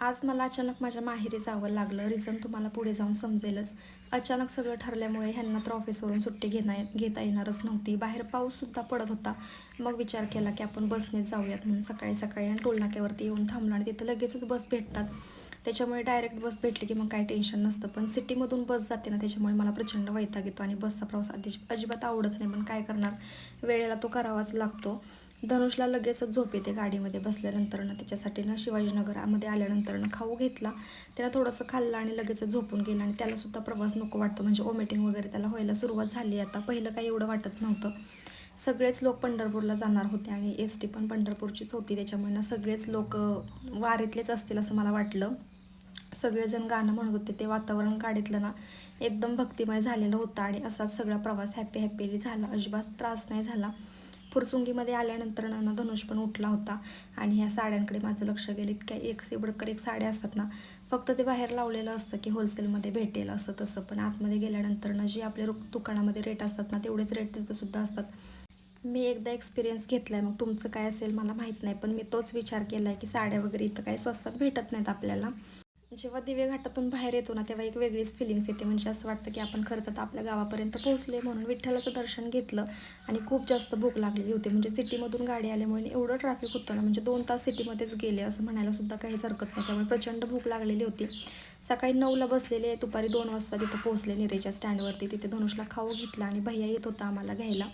आज मला अचानक माझ्या माहेरी जावं लागलं. रिझन तुम्हाला पुढे जाऊन समजेलच. अचानक सगळं ठरल्यामुळे ह्यांना तर ऑफिसवरून सुट्टी घेता घेता येणारच नव्हती. बाहेर पाऊससुद्धा पडत होता. मग विचार केला की आपण बसने जाऊयात म्हणून सकाळी सकाळी आणि टोलनाक्यावरती येऊन थांबलो आणि तिथं लगेचच बस भेटतात. त्याच्यामुळे डायरेक्ट बस भेटली की मग काही टेन्शन नसतं. पण सिटीमधून बस जाते ना त्याच्यामुळे मला प्रचंड वैताग येतो आणि बसचा प्रवास अति अजिबात आवडत नाही. पण काय करणार? वेळेला तो करावाच लागतो. धनुषला लगेचच झोप येते गाडीमध्ये बसल्यानंतर ना त्याच्यासाठी ना शिवाजीनगरामध्ये आल्यानंतर ना खाऊ घेतला. त्याला थोडंसं खाल्लं आणि लगेच झोपून गेलं आणि त्यालासुद्धा प्रवास नको वाटतो. म्हणजे ओमेटिंग वगैरे त्याला व्हायला सुरुवात झाली. आता पहिलं काही एवढं वाटत नव्हतं. सगळेच लोक पंढरपूरला जाणार होते आणि एस टी पण पंढरपूरचीच होती. त्याच्यामुळे ना सगळेच लोक वारीतलेच असतील असं मला वाटलं. सगळेजण गाणं म्हणत होते. ते वातावरण गाडीतलं ना एकदम भक्तिमय झालेलं होतं आणि असाच सगळा प्रवास हॅपी हॅपीली झाला. अजिबात त्रास नाही झाला. फुरसुंगीमध्ये आल्यानंतर ना धनुष पण उठला होता आणि ह्या साड्यांकडे माझं लक्ष गेलं. इतक्या एक सेबडकर एक साड्या असतात ना फक्त ते बाहेर लावलेलं असतं की होलसेलमध्ये भेटेल असं तसं. पण आतमध्ये गेल्यानंतर ना जे आपले दुकानामध्ये रेट असतात ना तेवढेच रेट तिथं सुद्धा असतात. मी एकदा एक्सपिरियन्स घेतला आहे मग तुमचं काय असेल मला माहीत नाही पण मी तोच विचार केला आहे की साड्या वगैरे इथं काही स्वस्तात भेटत नाहीत आपल्याला. जेव्हा दिवे घाटातून बाहेर येतो ना तेव्हा एक वेगळीच फिलिंग्स येते. म्हणजे असं वाटतं की आपण खरंच आपल्या गावापर्यंत पोहोचले म्हणून विठ्ठलाचं दर्शन घेतलं आणि खूप जास्त भूक लागलेली होती. म्हणजे सिटीमधून गाडी आल्यामुळे एवढं ट्रॅफिक होतं ना म्हणजे दोन तास सिटीमध्येच गेले असं म्हणायला सुद्धा काहीच हरकत नाही. त्यामुळे प्रचंड भूक लागलेली होती. सकाळी नऊला बसलेले दुपारी दोन वाजता तिथं पोहोचले निरेच्या स्टँडवरती तिथे धनुषला खाऊ घेतला आणि भैया येत होता आम्हाला घ्यायला.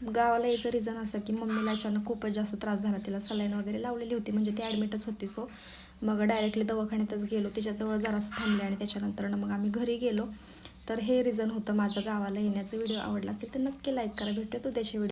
गावाला यायचं रिझन असं की मम्मीला अचानक खूपच जास्त त्रास झाला. तिला सलाईन वगैरे लावलेली होती. म्हणजे ती ॲडमिटच होती सो. मग डायरेक्टली दवाखान्यातच गेलो. तिच्याजवळ जरासं थांबले आणि त्याच्यानंतरनं मग आम्ही घरी गेलो. तर हे रिझन होतं माझं गावाला येण्याचं. व्हिडिओ आवडला असेल तर नक्की लाईक करा. भेटतो त्याचे व्हिडिओ